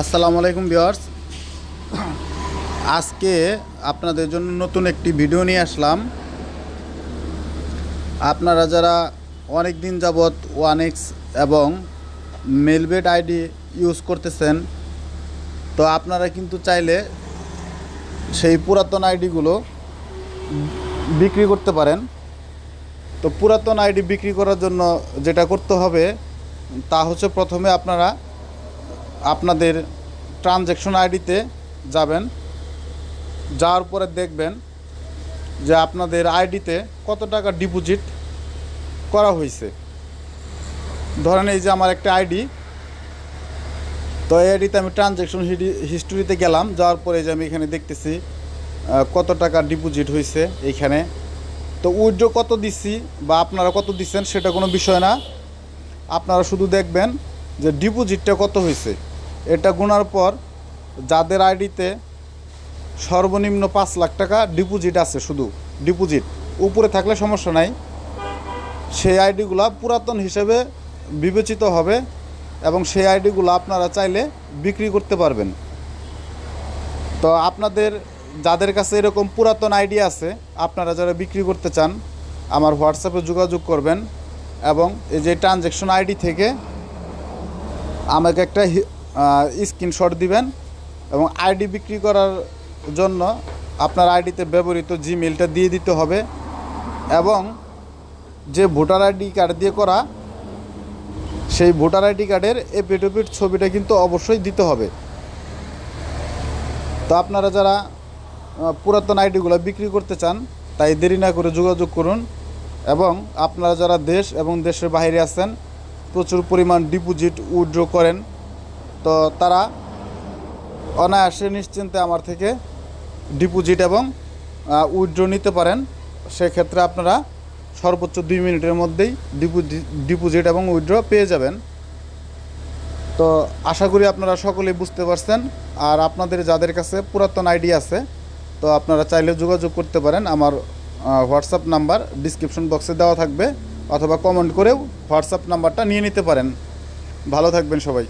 আসসালামু আলাইকুম ভিউয়ার্স। আজকে আপনাদের জন্য নতুন একটি ভিডিও নিয়ে আসলাম। আপনারা যারা অনেক দিন যাবৎ ওয়ান এক্স এবং মেলবেট আইডি ইউজ করতেছেন, তো আপনারা কিন্তু চাইলে সেই পুরাতন আইডিগুলো বিক্রি করতে পারেন। তো পুরাতন আইডি বিক্রি করার জন্য যেটা করতে হবে, তা হচ্ছে প্রথমে আপনারা আপনাদের ট্রানজ্যাকশন আইডিতে যাবেন, যাওয়ার পরে দেখবেন যে আপনাদের আইডিতে কত টাকা ডিপোজিট করা হয়েছে। ধরেন এই যে আমার একটা আইডি তো এই আইডিতে আমি ট্রানজ্যাকশন হিস্টোরিতে গেলাম, যাওয়ার পরে যে আমি এখানে দেখতেছি কত টাকা ডিপোজিট হয়েছে এইখানে। তো উইড্রো কত দিচ্ছি বা আপনারা কত দিচ্ছেন সেটা কোনো বিষয় না। আপনারা শুধু দেখবেন যে ডিপোজিটটা কত হয়েছে। এটা গোনার পর যাদের আইডিতে সর্বনিম্ন পাঁচ লাখ টাকা ডিপোজিট আছে শুধু, ডিপোজিট, উপরে থাকলে সমস্যা নাই। সেই আইডিগুলা পুরাতন হিসেবে বিবেচিত হবে এবং সেই আইডিগুলো আপনারা চাইলে বিক্রি করতে পারবেন। তো আপনাদের, যাদের কাছে এরকম পুরাতন আইডি আছে, আপনারা যারা বিক্রি করতে চান, আমার হোয়াটসঅ্যাপে যোগাযোগ করবেন এবং এই যে ট্রানজ্যাকশন আইডি থেকে আমাকে একটা স্ক্রিনশট দিবেন এবং আইডি বিক্রি করার জন্য আপনার আইডিতে ব্যবহৃত জিমেলটা দিয়ে দিতে হবে এবং যে ভোটার আইডি কার্ড দিয়ে করা, সেই ভোটার আইডি কার্ডের এপিটোপিট ছবিটা কিন্তু অবশ্যই দিতে হবে। তো আপনারা যারা পুরাতন আইডিগুলো বিক্রি করতে চান, তাই দেরি না করে যোগাযোগ করুন এবং আপনারা যারা দেশ এবং দেশের বাইরে আছেন, প্রচুর পরিমাণ ডিপোজিট উইথড্র করেন। তো তারা অনায়াসে নিশ্চিন্তে আমার থেকে ডিপোজিট এবং উইথড্র নিতে পারেন। সেক্ষেত্রে আপনারা সর্বোচ্চ দুই মিনিটের মধ্যেই ডিপোজিট এবং উইথড্র পেয়ে যাবেন। তো আশা করি আপনারা সকলেই বুঝতে পারছেন। আর আপনাদের যাদের কাছে পুরাতন আইডি আছে, তো আপনারা চাইলে যোগাযোগ করতে পারেন। আমার হোয়াটসঅ্যাপ নাম্বার ডিসক্রিপশন বক্সে দেওয়া থাকবে, অথবা কমেন্ট করেও হোয়াটসঅ্যাপ নাম্বারটা নিয়ে নিতে পারেন। ভালো থাকবেন সবাই।